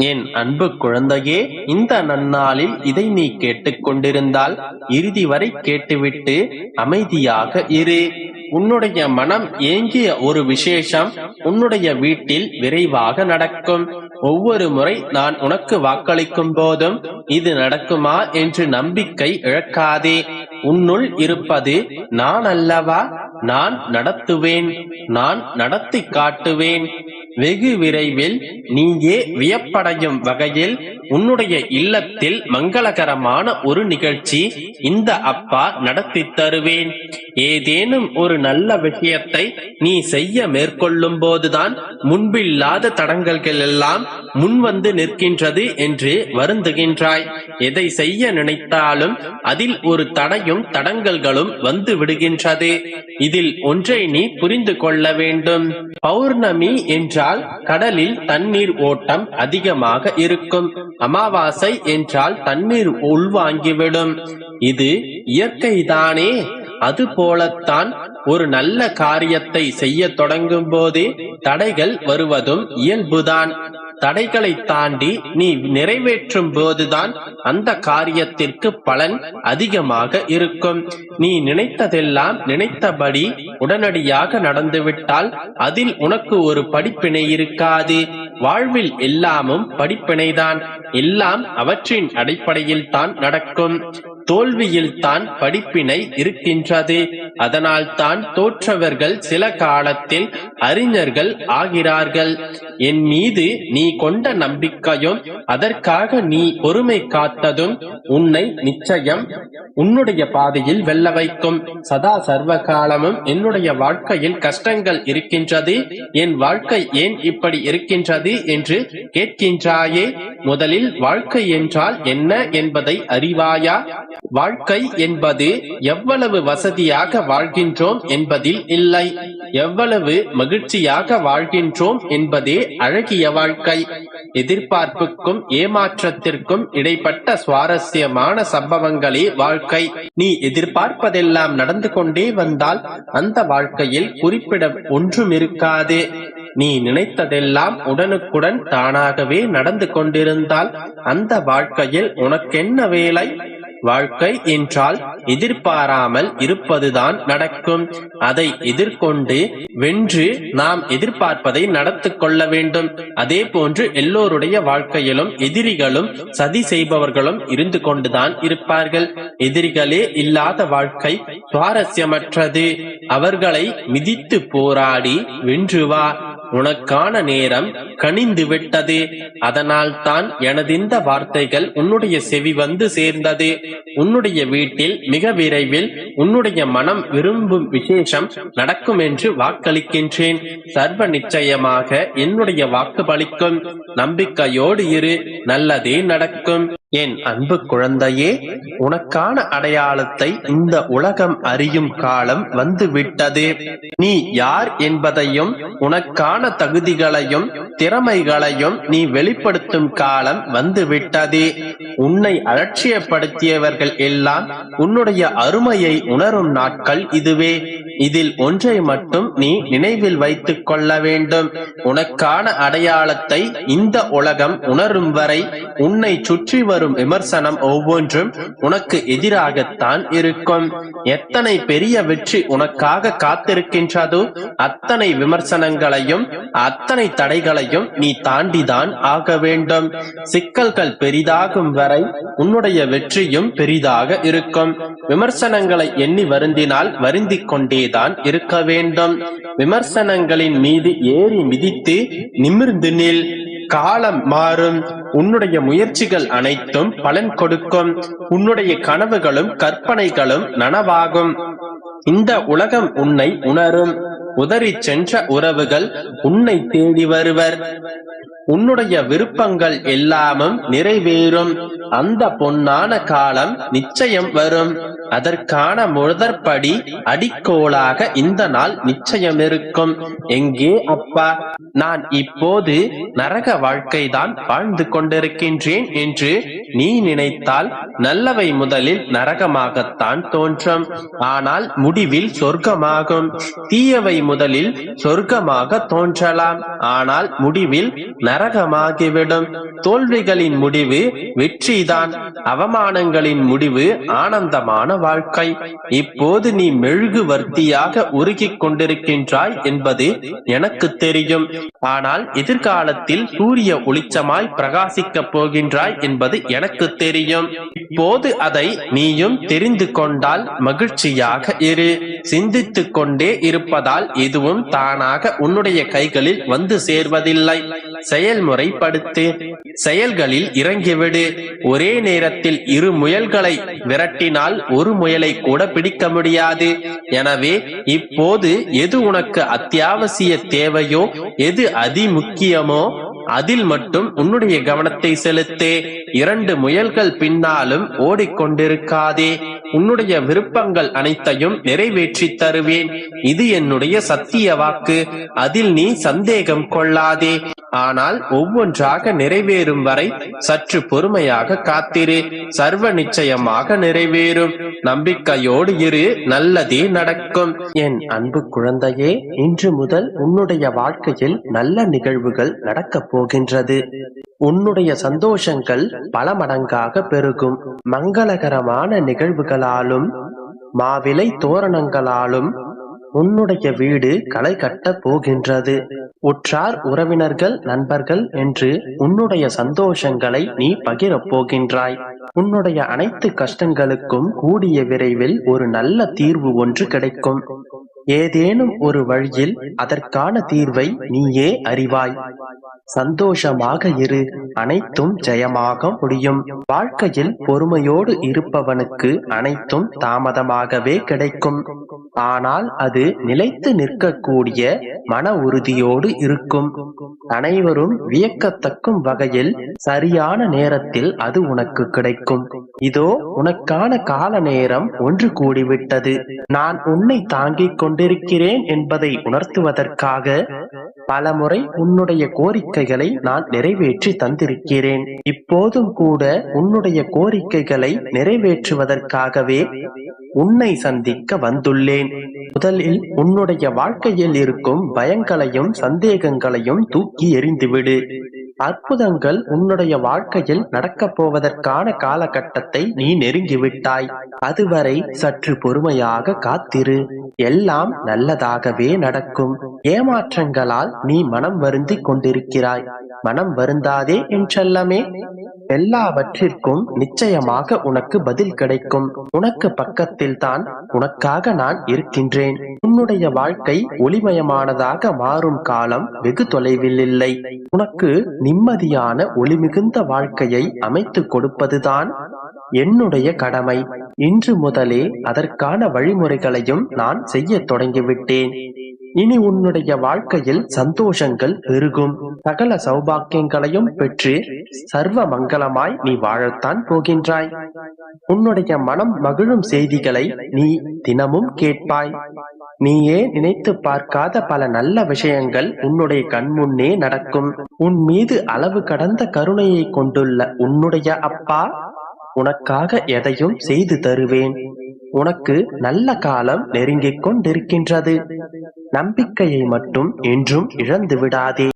என் அன்பு குழந்தையே இந்த நன்னாளில் இதை நீ கேட்டுக்கொண்டிருந்தால் இறுதி வரை கேட்டுவிட்டு அமைதியாக இரு. உன்னுடைய மனம் ஏங்கிய ஒரு விசேஷம் உன்னுடைய வீட்டில் விரைவாக நடக்கும். ஒவ்வொரு முறை நான் உனக்கு வாக்களிக்கும் போதும் இது நடக்குமா என்று நம்பிக்கை இழக்காதே. உன்னுள் இருப்பது நான் அல்லவா? நான் நடத்துவேன். நான் நடத்தி காட்டுவேன். வெகு விரைவில் நீயே வியப்படையும் வகையில் உன்னுடைய இல்லத்தில் மங்களகரமான ஒரு நிகழ்ச்சி இந்த அப்பா நடத்தி தருவேன். ஏதேனும் ஒரு நல்ல விஷயத்தை நீ செய்ய மேற்கொள்ளும் போதுதான் முன்பில்லாத தடங்கல்கள் எல்லாம் முன் வந்து நிற்கின்றது என்று வருந்துகின்றாய். எதை செய்ய நினைத்தாலும் அதில் ஒரு தடையும் தடங்கல்களும் வந்து விடுகின்றது. இதில் ஒன்றை நீ புரிந்து கொள்ள வேண்டும். பௌர்ணமி என்றால் கடலில் தண்ணீர் ஓட்டம் அதிகமாக இருக்கும். அமாவாசை என்றால் தண்ணீர் உள்வாங்கிவிடும். இது இயற்கைதானே. அது போலத்தான் ஒரு நல்ல காரியத்தை செய்ய தொடங்கும் போதே தடைகள் வருவதும் இயல்புதான். தடைகளை தாண்டி நீ நிறைவேற்றும் போதுதான் அந்த காரியத்திற்கு பலன் அதிகமாக இருக்கும். நீ நினைத்ததெல்லாம் நினைத்தபடி உடனடியாக நடந்துவிட்டால் அதில் உனக்கு ஒரு படிப்பினை இருக்காது. வாழ்வில் எல்லாமும் படிப்பினைதான். எல்லாம் அவற்றின் அடிப்படையில் தான் நடக்கும். தோல்வியில் தான் படிப்பினை இருக்கின்றது. அதனால் தான் தோற்றவர்கள் சில காலத்தில் அறிஞர்கள் ஆகிறார்கள். என் மீது நீ கொண்ட நம்பிக்கையும் அதற்காக நீ பொறுமை காத்ததும் உன்னை நிச்சயம் உன்னுடைய பாதையில் வெல்ல வைக்கும். சதா சர்வ காலமும் என்னுடைய வாழ்க்கையில் கஷ்டங்கள் இருக்கின்றது. என் வாழ்க்கை ஏன் இப்படி இருக்கின்றது என்று கேட்கின்றாயே. முதலில் வாழ்க்கை என்றால் என்ன என்பதை அறிவாயா? வாழ்க்கை என்பது எவ்வளவு வசதியாக வாழ்கின்றோம் என்பதில் இல்லை. எவ்வளவு மகிழ்ச்சியாக வாழ்கின்றோம் என்பதே அழகிய வாழ்க்கை. எதிர்பார்ப்புக்கும் ஏமாற்றத்திற்கும் இடைப்பட்ட சுவாரஸ்யமான சம்பவங்களே வாழ்க்கை. நீ எதிர்பார்ப்பதெல்லாம் நடந்து கொண்டே வந்தால் அந்த வாழ்க்கையில் குறிப்பிட ஒன்றும் இருக்காது நீ நினைத்ததெல்லாம் உடனுக்குடன் தானாகவே நடந்து கொண்டிருந்தால் அந்த வாழ்க்கையில் உனக்கென்ன வேலை? வாழ்க்கை என்றால் எதிர்பாராமல் இருப்பதுதான் நடக்கும். அதை எதிர்கொண்டு வென்று நாம் எதிர்பார்ப்பதை நடத்து கொள்ள வேண்டும். அதே போன்று எல்லோருடைய வாழ்க்கையிலும் எதிரிகளும் சதி செய்பவர்களும் இருந்து கொண்டுதான் இருப்பார்கள். எதிரிகளே இல்லாத வாழ்க்கை சுவாரஸ்யமற்றது. அவர்களை மிதித்து போராடி வென்று வா. உனக்கான நேரம் கனிந்து விட்டது. அதனால் தான் எனதிந்த வார்த்தைகள் உன்னுடைய செவி வந்து சேர்ந்தது. உன்னுடைய வீட்டில் மிக விரைவில் உன்னுடைய மனம் விரும்பும் விசேஷம் நடக்கும் என்று வாக்களிக்கின்றேன். சர்வ நிச்சயமாக என்னுடைய வாக்கு பலிக்கும் நம்பிக்கையோடு இரு நல்லதே நடக்கும். என் அன்பு குழந்தையே உனக்கான அடையாளத்தை இந்த உலகம் அறியும் காலம் வந்து விட்டது நீ யார் என்பதையும் உனக்கான தகுதிகளையும் திறமைகளையும் நீ வெளிப்படுத்தும் காலம் வந்துவிட்டது. உன்னை அலட்சியப்படுத்தியவர்கள் எல்லாம் உன்னுடைய அருமையை உணரும் நாட்கள் இதுவே. இதில் ஒன்றை மட்டும் நீ நினைவில் வைத்துக் கொள்ள வேண்டும். உனக்கான அடையாளத்தை இந்த உலகம் உணரும் வரை உன்னை சுற்றி வரும் விமர்சனம் ஒவ்வொன்றும் உனக்கு எதிராகத்தான் இருக்கும். எத்தனை பெரிய வெற்றி உனக்காக காத்திருக்கின்றதோ அத்தனை விமர்சனங்களையும் அத்தனை தடைகளையும் நீ தாண்டிதான் ஆக வேண்டும். சிக்கல்கள் பெரிதாகும் வரை உன்னுடைய வெற்றியும் பெரிதாக இருக்கும். விமர்சனங்களை எண்ணி வருந்தினால் வருந்திக் கொண்டேதான் இருக்க வேண்டும். விமர்சனங்களின் மீது ஏறி மிதித்து நிமிர்ந்து நில். காலம் மாறும். உன்னுடைய முயற்சிகள் அனைத்தும் பலன் கொடுக்கும். உன்னுடைய கனவுகளும் கற்பனைகளும் நனவாகும். இந்த உலகம் உன்னை உணரும். உதறிச் சென்ற உறவுகள் உன்னை தேடி வருவர். உன்னுடைய விருப்பங்கள் எல்லாமும் நிறைவேறும். அந்த பொன்னான காலம் நிச்சயம் வரும். அதற்கான முதற்படி அடிக்கோளாக இந்த நாள் நிச்சயம் இருக்கும் எங்கே அப்பா? நான் இப்போது நரக வாழ்க்கைதான் வாழ்ந்து கொண்டிருக்கின்றேன் என்று நீ நினைத்தால் நல்லவை முதலில் நரகமாகத்தான் தோன்றும். ஆனால் முடிவில் சொர்க்கமாகும். தீயவை முதலில் சொர்க்கமாக தோன்றலாம். ஆனால் முடிவில் நரகமாகிவிடும். தோல்விகளின் முடிவு வெற்றிதான். அவமானங்களின் முடிவு ஆனந்தமான வாழ்க்கை. இப்போது நீ மெழுகுவர்த்தியாக உருகிக் கொண்டிருக்கின்றாய் என்பது எனக்கு தெரியும். ஆனால் எதிர்காலத்தில் சூரிய ஒளிச்சமாய் பிரகாசிக்கப் போகின்றாய் என்பது எனக்கு தெரியும். இப்போது அதை நீயும் தெரிந்து கொண்டால் மகிழ்ச்சியாக இரு. சிந்தித்து கொண்டே இருப்பதால் எதுவும் தானாக உன்னுடைய கைகளில் வந்து சேர்வதில்லை. செயல்முறைப்படுத்து செயல்களில் இறங்கிவிடு. ஒரே நேரத்தில் இரு முயல்களை விரட்டினால் ஒரு முயலை கூட பிடிக்க முடியாது. எனவே இப்போது எது உனக்கு அத்தியாவசிய தேவையோ எது அதிமுக்கியமோ அதில் மட்டும் உன்னுடைய கவனத்தை செலுத்து. இரண்டு முயல்கள் பின்னாலும் ஓடிக்கொண்டிருக்காதே. உன்னுடைய விருப்பங்கள் அனைத்தையும் நிறைவேற்றி தருவேன். இது என்னுடைய சத்திய வாக்கு. அதில் நீ சந்தேகம் கொள்ளாதே. ஆனால் ஒவ்வொன்றாக நிறைவேறும் வரை சற்று பொறுமையாக காத்திரு. சர்வ நிச்சயமாக நிறைவேறும். நம்பிக்கையோடு இரு. நல்லதே நடக்கும். என் அன்பு குழந்தையே இன்று முதல் உன்னுடைய வாழ்க்கையில் நல்ல நிகழ்வுகள் நடக்கப் போகின்றது. உன்னுடைய சந்தோஷங்கள் பல மடங்காக பெருகும். மங்களகரமான நிகழ்வுகளாலும் மாவிலை தோரணங்களாலும் உன்னுடைய வீடு களை கட்டப் போகின்றது. உற்றார் உறவினர்கள் நண்பர்கள் என்று உன்னுடைய சந்தோஷங்களை நீ பகிரப் போகின்றாய். உன்னுடைய அனைத்து கஷ்டங்களுக்கும் கூடிய விரைவில் ஒரு நல்ல தீர்வு ஒன்று கிடைக்கும். ஏதேனும் ஒரு வழியில் அதற்கான தீர்வை நீயே அறிவாய். சந்தோஷமாக இரு. அனைத்தும் ஜெயமாக முடியும். வாழ்க்கையில் பொறுமையோடு இருப்பவனுக்கு அனைத்தும் தாமதமாகவே கிடைக்கும். ஆனால் அது நிலைத்து நிற்கக்கூடிய மன உறுதியோடு இருக்கும். அனைவரும் வியக்கத்தக்கும் வகையில் சரியான நேரத்தில் அது உனக்கு கிடைக்கும். இதோ உனக்கான கால நேரம் ஒன்று கூடிவிட்டது. நான் உன்னை தாங்கிக் கொண்டிருக்கிறேன் என்பதை உணர்த்துவதற்காக பலமுறை உன்னுடைய கோரிக்கைகளை நான் நிறைவேற்றி தந்திருக்கிறேன். இப்போதும் கூட உன்னுடைய கோரிக்கைகளை நிறைவேற்றுவதற்காகவே உன்னை சந்திக்க வந்துள்ளேன். முதலில் உன்னுடைய வாழ்க்கையில் இருக்கும் பயங்களையும் சந்தேகங்களையும் தூக்கி எறிந்துவிடு. அற்புதங்கள் உன்னுடைய வாழ்க்கையில் நடக்கப் போவதற்கான காலகட்டத்தை நீ நெருங்கிவிட்டாய். அதுவரை சற்று பொறுமையாக காத்திரு. எல்லாம் நல்லதாகவே நடக்கும். ஏமாற்றங்களால் நீ மனம் வருந்தி கொண்டிருக்கிறாய். மனம் வருந்தாதே என்றல்லமே எல்லாவற்றிற்கும் நிச்சயமாக உனக்கு பதில் கிடைக்கும். உனக்கு பக்கத்தில் தான் உனக்காக நான் இருக்கின்றேன். உன்னுடைய வாழ்க்கை ஒளிமயமானதாக மாறும் காலம் வெகு தொலைவில் இல்லை உனக்கு நிம்மதியான ஒளிமிகுந்த வாழ்க்கையை அமைத்துக் கொடுப்பதுதான் என்னுடைய கடமை. இன்று முதலே அதற்கான வழிமுறைகளையும் நான் செய்ய தொடங்கிவிட்டேன். இனி உன்னுடைய வாழ்க்கையில் சந்தோஷங்கள் பெருகும். சகல சௌபாக்கியங்களையும் பெற்று சர்வ மங்களமாய் நீ வாழத்தான் போகின்றாய். உன்னுடைய மனம் மகிழும் செய்திகளை நீ தினமும் கேட்பாய். நீயே நினைத்து பார்க்காத பல நல்ல விஷயங்கள் உன்னுடைய கண்முன்னே நடக்கும். உன் மீது அளவு கடந்த கருணையை கொண்டுள்ள உன்னுடைய அப்பா உனக்காக எதையும் செய்து தருவேன். உனக்கு நல்ல காலம் நெருங்கிக் கொண்டிருக்கின்றது. நம்பிக்கையை மட்டும் என்றும் இழந்து விடாதே